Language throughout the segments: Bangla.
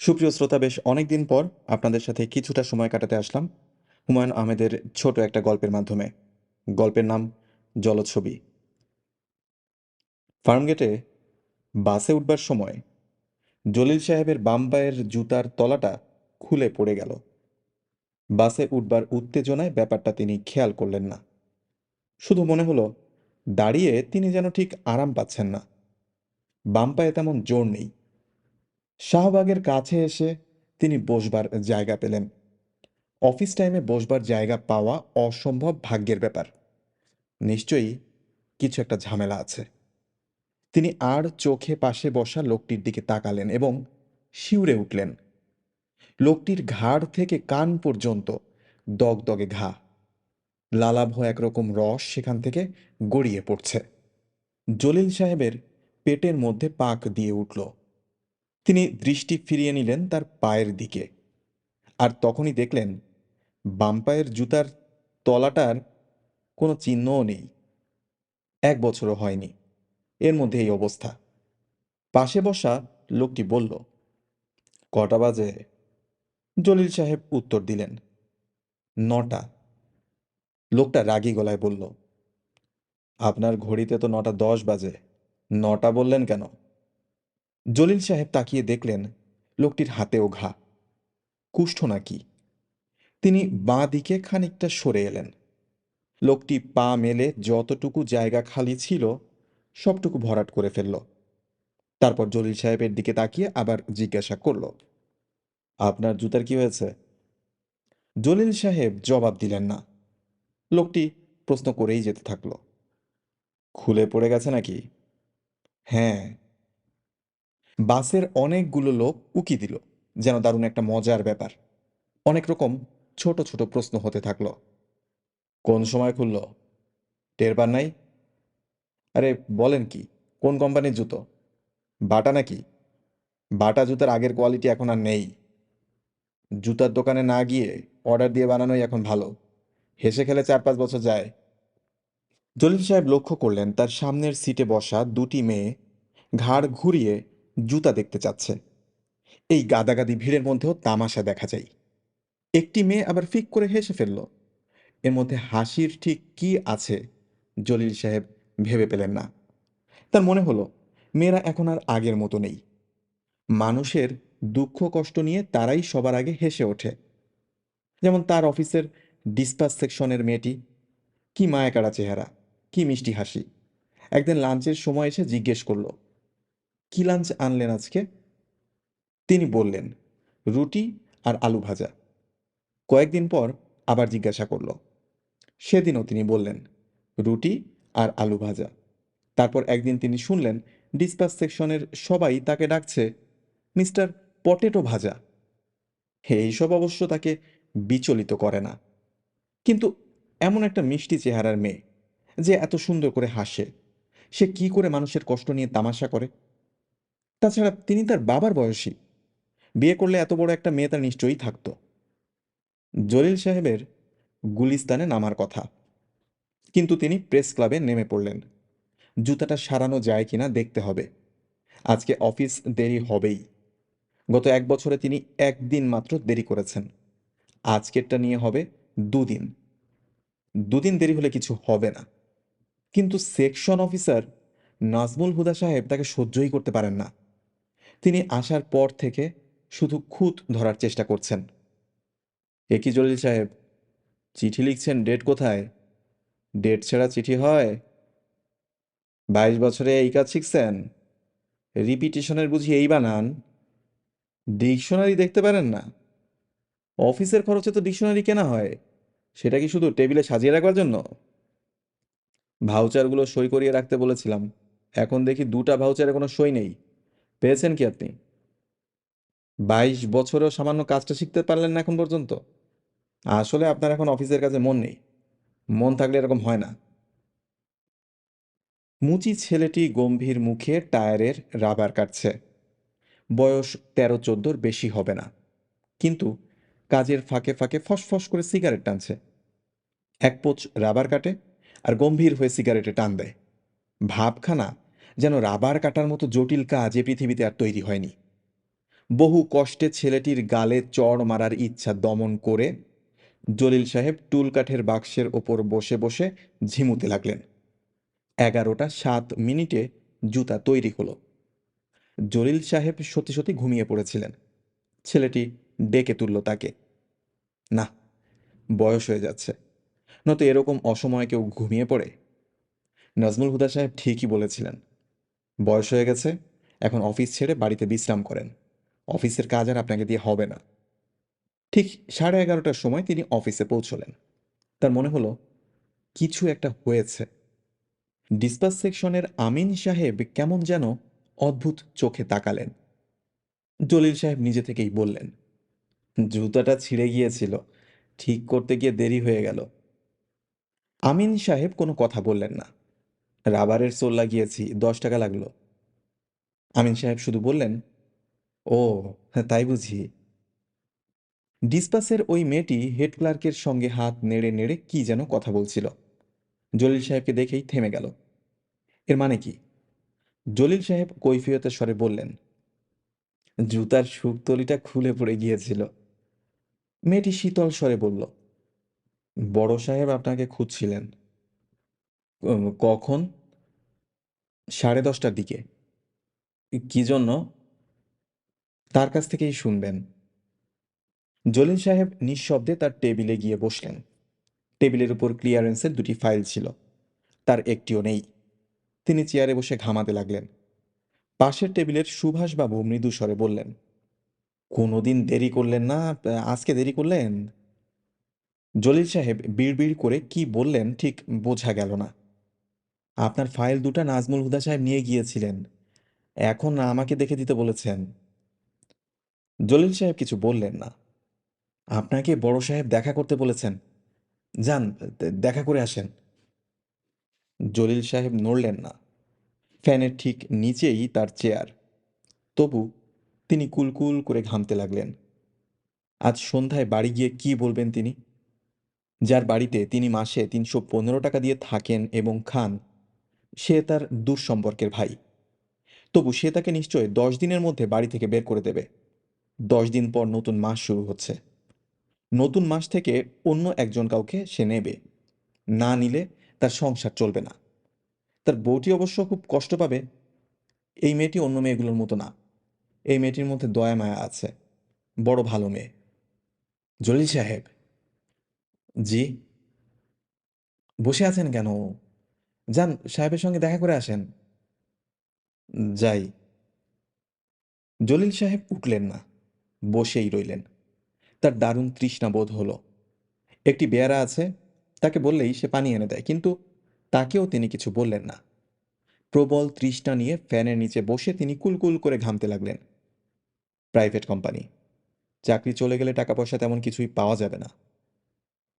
সুপ্রিয় শ্রোতা, বেশ অনেকদিন পর আপনাদের সাথে কিছুটা সময় কাটাতে আসলাম হুমায়ুন আহমেদের ছোট একটা গল্পের মাধ্যমে। গল্পের নাম জলছবি ফার্মগেটে বাসে উঠবার সময় জলিল সাহেবের বাম পায়ের জুতার তলাটা খুলে পড়ে গেল। বাসে উঠবার উত্তেজনায় ব্যাপারটা তিনি খেয়াল করলেন না। শুধু মনে হলো, দাঁড়িয়ে তিনি যেন ঠিক আরাম পাচ্ছেন না। বাম পায়ে তেমন জোর নেই। শাহবাগের কাছে এসে তিনি বসবার জায়গা পেলেন। অফিস টাইমে বসবার জায়গা পাওয়া অসম্ভব ভাগ্যের ব্যাপার। নিশ্চয়ই কিছু একটা ঝামেলা আছে। তিনি আর চোখে পাশে বসা লোকটির দিকে তাকালেন এবং শিউরে উঠলেন। লোকটির ঘাড় থেকে কান পর্যন্ত দগদগে ঘা। লালাভ একরকম রস সেখান থেকে গড়িয়ে পড়ছে। জলিল সাহেবের পেটের মধ্যে পাক দিয়ে উঠল। তিনি দৃষ্টি ফিরিয়ে নিলেন তার পায়ের দিকে আর তখনই দেখলেন বাম পায়ের জুতার তলাটার কোনো চিহ্নও নেই। এক বছরও হয়নি। এর মধ্যে এই অবস্থা। পাশে বসা লোকটি বলল, কটা বাজে? জলিল সাহেব উত্তর দিলেন, নটা। লোকটা রাগী গলায় বলল, আপনার ঘড়িতে তো নটা দশ বাজে। নটা বললেন কেন? জলিল সাহেব তাকিয়ে দেখলেন লোকটির হাতেও ঘা কুষ্ঠ নাকি। তিনি বাঁ দিকে খানিকটা সরে এলেন। লোকটি পা মেলে যতটুকু জায়গা খালি ছিল সবটুকু ভরাট করে ফেলল। তারপর জলিল সাহেবের দিকে তাকিয়ে আবার জিজ্ঞাসা করল, আপনার জুতার কি হয়েছে? জলিল সাহেব জবাব দিলেন না। লোকটি প্রশ্ন করেই যেতে থাকল, খুলে পড়ে গেছে নাকি? হ্যাঁ বাসের অনেকগুলো লোক উকি দিল, যেন দারুণ একটা মজার ব্যাপার। অনেক রকম ছোট ছোট প্রশ্ন হতে থাকল। কোন সময় খুললো? টের নাই? আরে, বলেন কি, কোন কোম্পানির জুতো? বাটা নাকি? বাটা জুতার আগের কোয়ালিটি এখন আর নেই। জুতার দোকানে না গিয়ে অর্ডার দিয়ে বানানোই এখন ভালো। হেসে খেলে চার পাঁচ বছর যায়। জলিল সাহেব লক্ষ্য করলেন, তার সামনের সিটে বসা দুটি মেয়ে ঘাড় ঘুরিয়ে জুতা দেখতে চাচ্ছে। এই গাদাগাদি ভিড়ের মধ্যেও তামাশা দেখা যায়। একটি মেয়ে আবার ফিক করে হেসে ফেলল। এর মধ্যে হাসির ঠিক কি আছে জলিল সাহেব ভেবে পেলেন না। তার মনে হলো, মেয়েরা এখন আর আগের মতো নেই। মানুষের দুঃখ কষ্ট নিয়ে তারাই সবার আগে হেসে ওঠে। যেমন তার অফিসের ডিসপাস সেকশনের মেয়েটি, কি মায়াকাড়া চেহারা, কি মিষ্টি হাসি। একদিন লাঞ্চের সময় এসে জিজ্ঞেস করল কি লাঞ্চ আনলেন আজকে? তিনি বললেন, রুটি আর আলু ভাজা। কয়েকদিন পর আবার জিজ্ঞাসা করল। সেদিনও তিনি বললেন, রুটি আর আলু ভাজা। তারপর একদিন তিনি শুনলেন, ডিসপাস সেকশনের সবাই তাকে ডাকছে, মিস্টার পটেটো ভাজা। এইসব অবশ্য তাকে বিচলিত করে না। কিন্তু এমন একটা মিষ্টি চেহারার মেয়ে, যে এত সুন্দর করে হাসে। সে কি করে মানুষের কষ্ট নিয়ে তামাশা করে? তাছাড়া তিনি তার বাবার বয়সী। বিয়ে করলে এত বড় একটা মেয়ে তার নিশ্চয়ই থাকত। জলিল সাহেবের গুলিস্তানে নামার কথা। কিন্তু তিনি প্রেস ক্লাবে নেমে পড়লেন। জুতাটা সারানো যায় কিনা দেখতে হবে। আজকে অফিস দেরি হবেই। গত এক বছরে তিনি একদিন মাত্র দেরি করেছেন। আজকেরটা নিয়ে হবে দুদিন। দুদিন দেরি হলে কিছু হবে না। কিন্তু সেকশন অফিসার নাজমুল হুদা সাহেব তাকে সহ্যই করতে পারেন না। তিনি আসার পর থেকে শুধু খুঁত ধরার চেষ্টা করছেন। এ কি জলিল সাহেব? চিঠি লিখছেন ডেট কোথায়? ডেট ছাড়া চিঠি হয়? বাইশ বছরে এই কাজ শিখছেন? রিপিটেশনের বুঝি এই বানান? ডিকশনারি দেখতে পারেন না? অফিসের খরচে তো ডিকশনারি কেনা হয়। সেটা কি শুধু টেবিলে সাজিয়ে রাখবার জন্য? ভাউচারগুলো সই করিয়ে রাখতে বলেছিলাম। এখন দেখি দুটা ভাউচারে কোনো সই নেই। পেয়েছেন কি আপনি? বাইশ বছরেও সামান্য কাজটা শিখতে পারলেন না এখন পর্যন্ত? আসলে আপনার এখন অফিসের কাছে মন নেই। মন থাকলে এরকম হয় না। মুচি ছেলেটি গম্ভীর মুখে টায়ারের রাবার কাটছে। বয়স তেরো চোদ্দোর বেশি হবে না। কিন্তু কাজের ফাঁকে ফাঁকে ফসফস করে সিগারেট টানছে। এক পোচ রাবার কাটে আর গম্ভীর হয়ে সিগারেটে টান দেয়। ভাবখানা যেন রাবার কাটার মতো জটিল কাজ এ পৃথিবীতে আর তৈরি হয়নি। বহু কষ্টে ছেলেটির গালে চড় মারার ইচ্ছা দমন করে জলিল সাহেব টুল কাঠের বাক্সের ওপর বসে বসে ঝিমুতে লাগলেন। এগারোটা সাত মিনিটে জুতা তৈরি হলো। জলিল সাহেব সত্যি সত্যি ঘুমিয়ে পড়েছিলেন। ছেলেটি ডেকে তুলল তাকে। না বয়স হয়ে যাচ্ছে। নয়তো এরকম অসময়ে কেউ ঘুমিয়ে পড়ে? নাজমুল হুদা সাহেব ঠিকই বলেছিলেন। বয়স হয়ে গেছে, এখন অফিস ছেড়ে বাড়িতে বিশ্রাম করেন। অফিসের কাজ আর আপনাকে দিয়ে হবে না। ঠিক সাড়ে এগারোটার সময় তিনি অফিসে পৌঁছলেন। তার মনে হলো, কিছু একটা হয়েছে। ডিসপাস সেকশনের আমিন সাহেব কেমন যেন অদ্ভুত চোখে তাকালেন। জলিল সাহেব নিজে থেকেই বললেন, জুতাটা ছিঁড়ে গিয়েছিল, ঠিক করতে গিয়ে দেরি হয়ে গেল। আমিন সাহেব কোনো কথা বললেন না। রাবারের সোল লাগিয়েছি, দশ টাকা লাগল। আমিন সাহেব শুধু বললেন, ও হ্যাঁ তাই বুঝি। ডিসপাসের ওই মেয়েটি হেড ক্লার্কের সঙ্গে হাত নেড়ে নেড়ে কি যেন কথা বলছিল। জলিল সাহেবকে দেখেই থেমে গেল। এর মানে কি? জলিল সাহেব কৈফিয়তের স্বরে বললেন, জুতার সুকতলিটা খুলে পড়ে গিয়েছিল। মেয়েটি শীতল স্বরে বলল, বড় সাহেব আপনাকে খুঁজছিলেন। কখন? সাড়ে দশটার দিকে। কি জন্য? তার কাছ থেকেই শুনবেন। জলিল সাহেব নিঃশব্দে তার টেবিলে গিয়ে বসলেন। টেবিলের উপর ক্লিয়ারেন্সের দুটি ফাইল ছিল। তার একটিও নেই। তিনি চেয়ারে বসে ঘামাতে লাগলেন। পাশের টেবিলের সুভাষবাবু মৃদু স্বরে বললেন, কোনোদিন দেরি করলেন না? আজকে দেরি করলেন? জলিল সাহেব বিড়বিড় করে কি বললেন ঠিক বোঝা গেল না। আপনার ফাইল দুটা নাজমুল হুদা সাহেব নিয়ে গিয়েছিলেন। এখন আমাকে দেখে দিতে বলেছেন। জলিল সাহেব কিছু বললেন না। আপনাকে বড় সাহেব দেখা করতে বলেছেন। যান দেখা করে আসেন। জলিল সাহেব নড়লেন না। ফ্যানের ঠিক নিচেই তার চেয়ার। তবু তিনি কুলকুল করে ঘামতে লাগলেন। আজ সন্ধ্যায় বাড়ি গিয়ে কি বলবেন তিনি? যার বাড়িতে তিনি মাসে তিনশো পনেরো টাকা দিয়ে থাকেন এবং খান সে তার দূর সম্পর্কের ভাই। তবু সে তাকে নিশ্চয় দশ দিনের মধ্যে বাড়ি থেকে বের করে দেবে। দশ দিন পর নতুন মাস শুরু হচ্ছে। নতুন মাস থেকে অন্য একজন কাউকে সে নেবে। না নিলে তার সংসার চলবে না। তার বউটি অবশ্য খুব কষ্ট পাবে। এই মেয়েটি অন্য মেয়েগুলোর মতো না। এই মেয়েটির মধ্যে দয়া মায়া আছে। বড় ভালো মেয়ে। জলিল সাহেব। জি। বসে আছেন কেন? যান, সাহেবের সঙ্গে দেখা করে আসেন। যাই। জলিল সাহেব উঠলেন না, বসেই রইলেন। তার দারুণ তৃষ্ণা বোধ হলো। একটি বেয়ারা আছে, তাকে বললেই সে পানি এনে দেয়, কিন্তু তাকেও তিনি কিছু বললেন না। প্রবল তৃষ্ণা নিয়ে ফ্যানের নিচে বসে তিনি কুলকুল করে ঘামতে লাগলেন। Private company. চাকরি চলে গেলে টাকা পয়সা তেমন কিছুই পাওয়া যাবে না।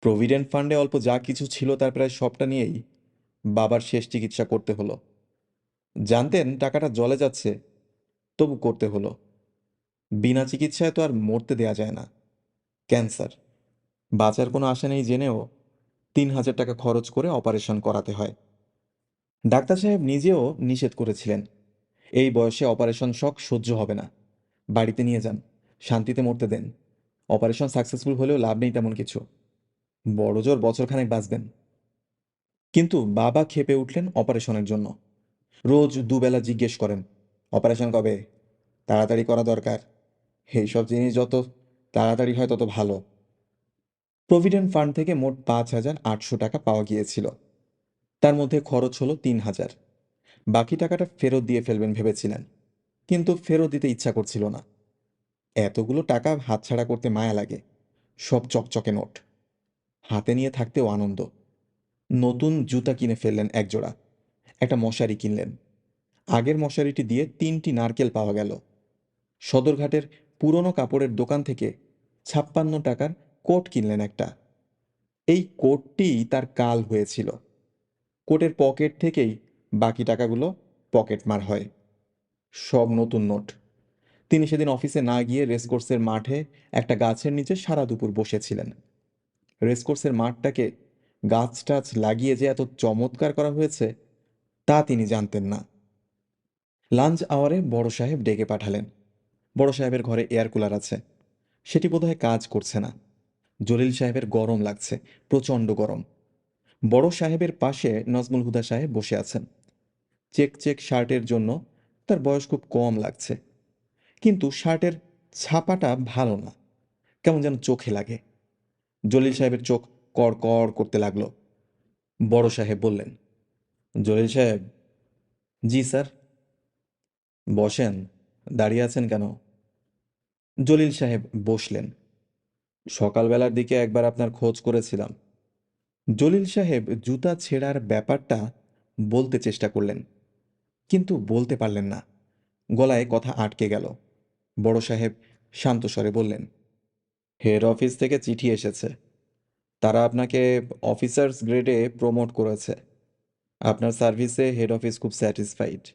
প্রভিডেন্ট ফান্ডে অল্প যা কিছু ছিল তার প্রায় সবটা নিয়েই বাবার শেষ চিকিৎসা করতে হলো। জানতেন টাকাটা জলে যাচ্ছে, তবু করতে হলো। বিনা চিকিৎসায় তো আর মরতে দেয়া যায় না। ক্যান্সার। বাঁচার কোনো আশা নেই জেনেও তিন হাজার টাকা খরচ করে অপারেশন করাতে হয়। ডাক্তার সাহেব নিজেও নিষেধ করেছিলেন। এই বয়সে অপারেশন শখ সহ্য হবে না। বাড়িতে নিয়ে যান, শান্তিতে মরতে দেন। অপারেশন সাকসেসফুল হলেও লাভ নেই তেমন কিছু। বড় জোর বছরখানেক বাঁচবেন। কিন্তু বাবা খেপে উঠলেন অপারেশনের জন্য। রোজ দুবেলা জিজ্ঞেস করেন, অপারেশন কবে? তাড়াতাড়ি করা দরকার। এইসব জিনিস যত তাড়াতাড়ি হয় তত ভালো। প্রভিডেন্ট ফান্ড থেকে মোট পাঁচ হাজার আটশো টাকা পাওয়া গিয়েছিল। তার মধ্যে খরচ হলো তিন হাজার। বাকি টাকাটা ফেরত দিয়ে ফেলবেন ভেবেছিলেন। কিন্তু ফেরত দিতে ইচ্ছা করছিল না। এতগুলো টাকা হাতছাড়া করতে মায়া লাগে। সব চকচকে নোট। হাতে নিয়ে থাকতেও আনন্দ। নতুন জুতা কিনে ফেললেন একজোড়া। একটা মশারি কিনলেন। আগের মশারিটি দিয়ে তিনটি নারকেল পাওয়া গেল। সদরঘাটের পুরনো কাপড়ের দোকান থেকে ছাপ্পান্ন টাকার কোট কিনলেন একটা। এই কোটটিই তার কাল হয়েছিল। কোটের পকেট থেকেই বাকি টাকাগুলো পকেট মার হয়। সব নতুন নোট। তিনি সেদিন অফিসে না গিয়ে রেসকোর্সের মাঠে একটা গাছের নিচে সারা দুপুর বসেছিলেন। রেসকোর্সের মাঠটাকে গাছ টাছ লাগিয়ে যে এত চমৎকার করা হয়েছে, তা তিনি জানতেন না। লাঞ্চ আওয়ারে বড় সাহেব ডেকে পাঠালেন। বড় সাহেবের ঘরে এয়ার কুলার আছে। সেটি বোধহয় কাজ করছে না। জলিল সাহেবের গরম লাগছে, প্রচণ্ড গরম। বড় সাহেবের পাশে নজমুল হুদা সাহেব বসে আছেন। চেক চেক শার্টের জন্য তার বয়স খুব কম লাগছে। কিন্তু শার্টের ছাপাটা ভালো না। কেমন যেন চোখে লাগে। জলিল সাহেবের চোখ কড় কড় করতে লাগল। বড় সাহেব বললেন, জলিল সাহেব, জি স্যার। বসেন, দাঁড়িয়ে আছেন কেন? জলিল সাহেব বসলেন। সকালবেলার দিকে একবার আপনার খোঁজ করেছিলাম। জলিল সাহেব জুতা ছেঁড়ার ব্যাপারটা বলতে চেষ্টা করলেন, কিন্তু বলতে পারলেন না। গলায় কথা আটকে গেল। বড় সাহেব শান্ত স্বরে বললেন, হেড অফিস থেকে চিঠি এসেছে। তারা আপনাকে অফিসার্স গ্রেডে প্রমোট করেছে। আপনার সার্ভিসে হেড অফিস খুব স্যাটিসফাইড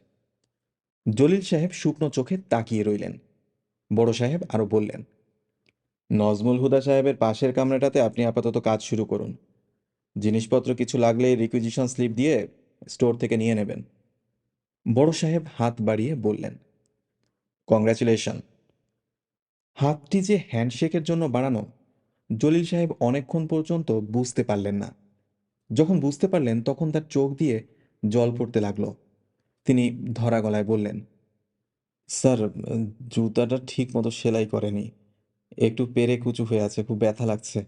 জলিল সাহেব শুকনো চোখে তাকিয়ে রইলেন। বড় সাহেব আরও বললেন, নজমুল হুদা সাহেবের পাশের কামরাটাতে আপনি আপাতত কাজ শুরু করুন। জিনিসপত্র কিছু লাগলে রিকুইজিশন স্লিপ দিয়ে স্টোর থেকে নিয়ে নেবেন। বড় সাহেব হাত বাড়িয়ে বললেন কংগ্রাচুলেশন হাতটি যে হ্যান্ডশেকের জন্য বাড়ানো জলিল সাহেব অনেকক্ষণ পর্যন্ত বুঝতে পারলেন না। যখন বুঝতে পারলেন, তখন তার চোখ দিয়ে জল পড়তে লাগল। তিনি ধরা গলায় বললেন, স্যার, জুতাটা ঠিক মতো সেলাই করেনি। একটু পেরে কুচু হয়ে আছে, খুব ব্যথা লাগছে।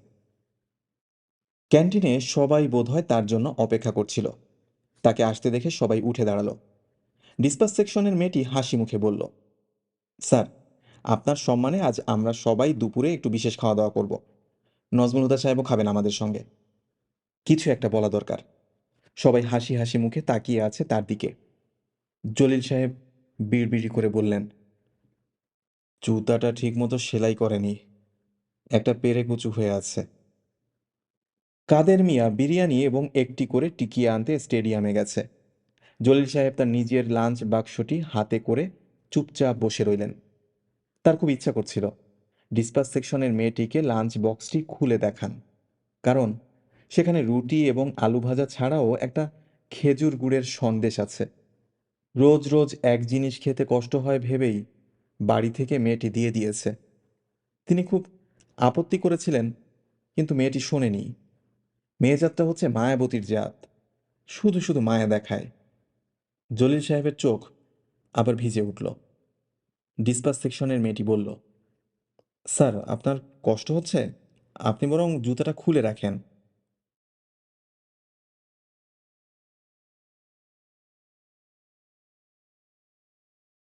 ক্যান্টিনে সবাই বোধহয় তার জন্য অপেক্ষা করছিল। তাকে আসতে দেখে সবাই উঠে দাঁড়াল। ডিসপাস সেকশনের মেয়েটি হাসি মুখে বলল, স্যার, আপনার সম্মানে আজ আমরা সবাই দুপুরে একটু বিশেষ খাওয়া দাওয়া করব। নজমুল হুদা সাহেবও খাবেন আমাদের সঙ্গে। কিছু একটা বলা দরকার। সবাই হাসি হাসি মুখে তাকিয়ে আছে তার দিকে। জলিল সাহেব বিড়বিড়ি করে বললেন, জুতাটা ঠিকমতো সেলাই করেনি। একটা পেরে কুচু হয়ে আছে। কাদের মিয়া বিরিয়ানি এবং একটি করে টিকিয়ে আনতে স্টেডিয়ামে গেছে। জলিল সাহেব তার নিজের লাঞ্চ বাক্সটি হাতে করে চুপচাপ বসে রইলেন। তার খুব ইচ্ছা করছিল। ডিসপাস সেকশনের মেয়েটিকে লাঞ্চ বক্সটি খুলে দেখান। কারণ সেখানে রুটি এবং আলু ভাজা ছাড়াও একটা খেজুর গুড়ের সন্দেশ আছে। রোজ রোজ এক জিনিস খেতে কষ্ট হয় ভেবেই বাড়ি থেকে মেয়েটি দিয়ে দিয়েছে। তিনি খুব আপত্তি করেছিলেন, কিন্তু মেয়েটি শোনেনি। মেয়ে জাতটা হচ্ছে মায়াবতীর জাত। শুধু শুধু মায়া দেখায়। জলিল সাহেবের চোখ আবার ভিজে উঠল। ডিসপাস সেকশনের মেয়েটি বলল স্যার আপনার কষ্ট হচ্ছে? আপনি বরং জুতাটা খুলে রাখেন।